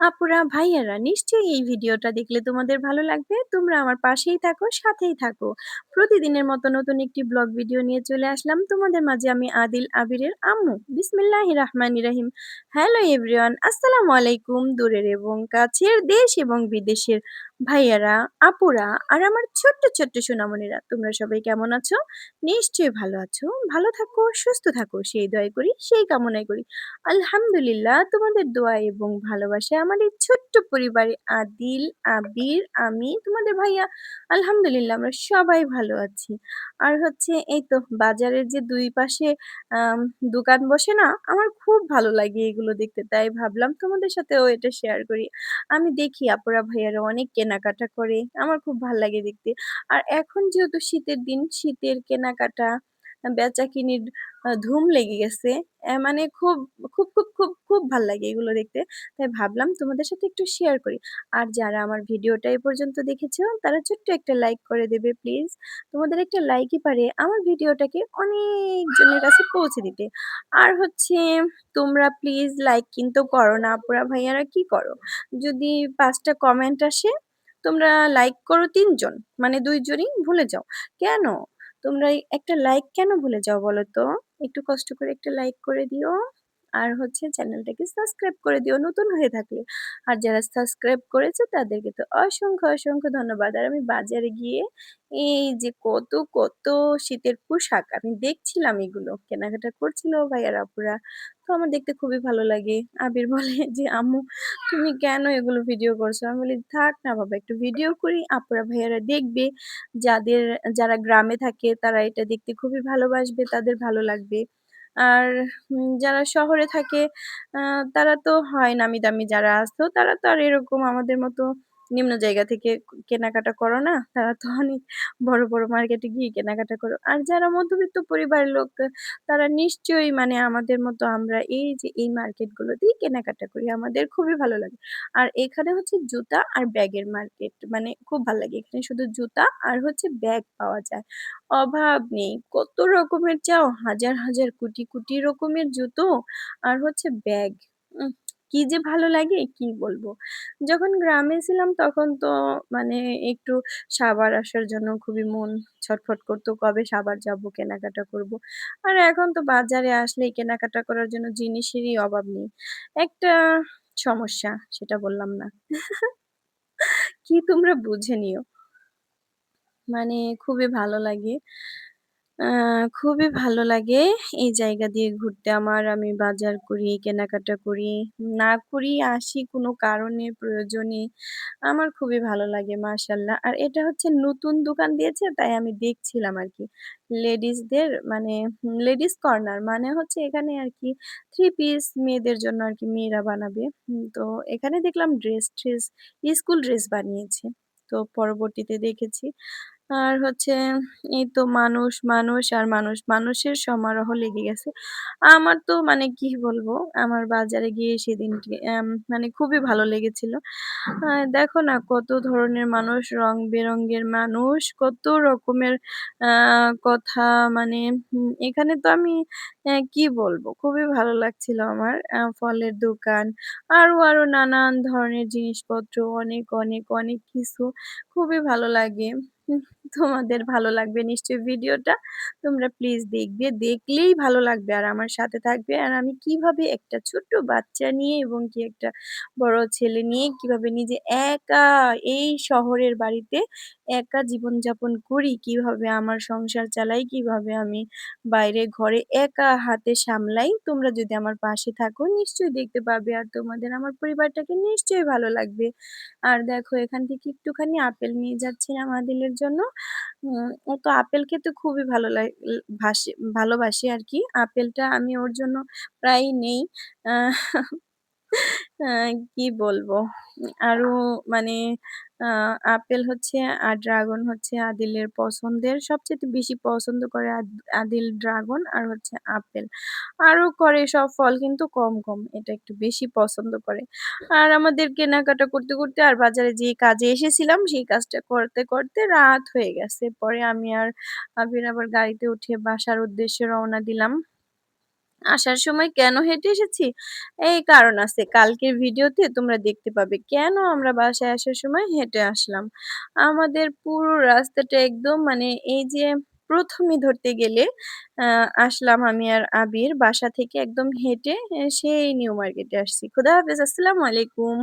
আপুরা, ভাইয়ারা নিশ্চয়ই এই ভিডিওটা দেখলে তোমাদের ভালো লাগবে। তোমরা আমার পাশেই থাকো, সাথেই থাকো। প্রতিদিনের মতো নতুন একটি ব্লগ ভিডিও নিয়ে চলে আসলাম তোমাদের মাঝে আমি আদিল আবিরের আম্মু। বিসমিল্লাহির রাহমানির রাহিম। হ্যালো এভরিওয়ান, আসসালামু আলাইকুম। দূরের এবং কাছের, দেশ এবং বিদেশের ভাইয়ারা, আপুরা আর আমার ছোট্ট, ছোট্ট সোনামণিরা তোমরা সবাই কেমন আছো? নিশ্চয়ই ভালো আছো। ভালো থাকো, সুস্থ থাকো সেই দোয়াই করি, সেই কামনাই করি। আলহামদুলিল্লাহ তোমাদের দোয়া এবং ভালোবাসায় আমার এই ছোট্ট পরিবারে আদিল, আবির, আমি, তোমাদের ভাইয়া আলহামদুলিল্লাহ আমরা সবাই ভালো আছি। আর হচ্ছে এই তো বাজারের যে ২ পাশে দোকান বসে না? আমার খুব ভালো লাগে এগুলো দেখতে। তাই ভাবলাম তোমাদের সাথেও এটা শেয়ার করি। আমি দেখি আপুরা ভাইয়ারা অনেক কেনাকাটা করে। আমার খুব ভালো লাগে দেখতে। আর এখন যেহেতু শীতের দিন, শীতের কেনাকাটা, আ বেচাকিনির ধুম লেগে গেছে। মানে খুব, খুব, খুব, খুব, খুব ভালো লাগে এগুলো দেখতে। তাই ভাবলাম তোমাদের সাথে একটু শেয়ার করি। আর যারা আমার ভিডিওটা এ পর্যন্ত দেখেছ তারা ছোট্ট একটা লাইক করে দেবে প্লিজ। তোমাদের একটা লাইকই পারে আমার ভিডিওটাকে অনেক জনের কাছে পৌঁছে দিতে। আর হচ্ছে তোমরা প্লিজ লাইক কিন্তু করো না আপুরা ভাইয়ারা কি করো? যদি পাঁচটা কমেন্ট আসে, তোমরা লাইক করো তিনজন মানে দুইজনই ভুলে যাও। কেন? তোমরা একটা লাইক কেন ভুলে যাও বলো তো? একটু কষ্ট করে একটা লাইক করে দিও। আর হচ্ছে চ্যানেলটাকে সাবস্ক্রাইব করে দিও নতুন হয়ে থাকলে। আর যারা সাবস্ক্রাইব করেছে তাদেরকে তো অসংখ্য, অসংখ্য ধন্যবাদ। আর আমি বাজারে গিয়ে এই যে কত, কত শীতের পোশাক আমি দেখছিলাম এগুলো। কেনাকাটা করছিল ভাইয়ারা, আপুরা। তো আমার দেখতে খুবই ভালো লাগে। আবির বলে যে, "আম্মু তুমি কেন এগুলো ভিডিও করছ?" আমি বলি, "থাক না বাবা একটু ভিডিও করি। আপুরা ভাইয়ারা দেখবে। যাদের যারা গ্রামে থাকে তারা এটা দেখতে খুবই ভালোবাসবে, তাদের ভালো লাগবে।" আর যারা শহরে থাকে তারা তো হয় নামি-দামি যারা আসতো তারা তো আর এরকম আমাদের মতো নিম্ন জায়গা থেকে কেনাকাটা করো না। তারা তো অনেক বড়, বড় মার্কেটে গিয়ে কেনাকাটা করো। আর যারা মধ্যবিত্ত পরিবারের লোক তারা নিশ্চয়ই মানে আমাদের মতো আমরা এই যে এই মার্কেটগুলোতেই কেনাকাটা করি। আমাদের খুবই ভালো লাগে। আর এখানে হচ্ছে জুতা আর ব্যাগের মার্কেট। মানে খুব ভালো লাগে। এখানে শুধু জুতা আর হচ্ছে ব্যাগ পাওয়া যায়। অভাব নেই। কত রকমের চাও? হাজার, হাজার কোটি, কোটি রকমের জুতো আর হচ্ছে ব্যাগ। কি যে ভালো লাগে কি বলব? যখন গ্রামে ছিলাম তখন তো মানে একটু সাবার আসার জন্য খুবই মন ছটফট করতো কবে সাবার যাব, কেনাকাটা করব। আর এখন তো বাজারে আসলেই কেনাকাটা করার জন্য জিনিসেরই অভাব নেই। একটা সমস্যা সেটা বললাম না। কি তোমরা বুঝে নিও। মানে খুবই ভালো লাগে। খুবই ভালো লাগে এই জায়গা দিয়ে ঘুরতে আমার। আমি বাজার করি, কেনাকাটা করি। না করি আসি কোনো কারণে, প্রয়োজনে। আমার খুবই ভালো লাগে মাশাআল্লাহ। আর এটা হচ্ছে নতুন দোকান দিয়েছে তাই আমি দেখছিলাম আর কি লেডিসদের মানে লেডিস কর্নার মানে হচ্ছে এখানে আর কি থ্রি পিস মেয়েদের জন্য আর কি মেয়েরা বানাবে। তো এখানে দেখলাম ড্রেস-ট্রেস, স্কুল ড্রেস বানিয়েছে। তো পরবর্তীতে দেখেছি। আর হচ্ছে এই তো মানুষ, মানুষ আর মানুষ। মানুষের সমারোহ লেগে গেছে। আমার তো মানে কি বলব? আমার বাজারে গিয়ে সেদিনকে মানে খুবই ভালো লেগেছিল। দেখো না কত ধরনের মানুষ, রং-বেরঙের মানুষ, কত রকমের কথা মানে উম এখানে তো আমি কি বলব? খুবই ভালো লাগছিল আমার। ফলের দোকান, আরও, আরও নানান ধরনের জিনিসপত্র অনেক, অনেক, অনেক কিছু। খুবই ভালো লাগে। তোমাদের ভালো লাগবে নিশ্চয়ই ভিডিওটা। তোমরা প্লিজ দেখবে। দেখলেই ভালো লাগবে আর আমার সাথে থাকবে। আর আমি কীভাবে একটা ছোট্ট বাচ্চা নিয়ে এবং কি একটা বড় ছেলে নিয়ে কীভাবে নিজে একা এই শহরের বাড়িতে একা জীবনযাপন করি, কীভাবে আমার সংসার চালাই, কীভাবে আমি বাইরে ঘরে একা হাতে সামলাই। তোমরা যদি আমার পাশে থাকো নিশ্চয়ই দেখতে পাবে। আর তোমাদের আমার পরিবারটাকে নিশ্চয়ই ভালো লাগবে। আর দেখো এখান থেকে একটুখানি আপেল নিয়ে যাচ্ছিলাম আদিলের জন্য। ও তো আপেল খেতে খুবই ভালো লাগে ভাসে, ভালোবাসে আরকি। আপেলটা আমি ওর জন্য প্রায়ই নেই। কি বলব? আরও মানে আপেল হচ্ছে আর ড্রাগন হচ্ছে আদিলের পছন্দের। সবচাইতে বেশি পছন্দ করে আদ আদিল ড্রাগন আর হচ্ছে আপেল। আরও করে সব ফল কিন্তু কম, কম। এটা একটু বেশি পছন্দ করে। আর আমাদের কেনাকাটা করতে, করতে আর বাজারে যে কাজে এসেছিলাম সেই কাজটা করতে, করতে রাত হয়ে গেছে। পরে আমি আর আবির আবার গাড়িতে উঠে বাসার উদ্দেশ্যে রওনা দিলাম। আসার সময় কেন হেঁটে এসেছি? এই কারণ আছে। কালকের ভিডিওতে তোমরা দেখতে পাবে কেন আমরা বাসায় আসার সময় হেঁটে আসলাম। আমাদের পুরো রাস্তাটা একদম মানে এই যে প্রথমে ধরতে গেলে আসলাম আমি আর আবির বাসা থেকে একদম হেঁটে সেই নিউ মার্কেটে আসছি। খুদা হাফেজ। আসসালামু আলাইকুম।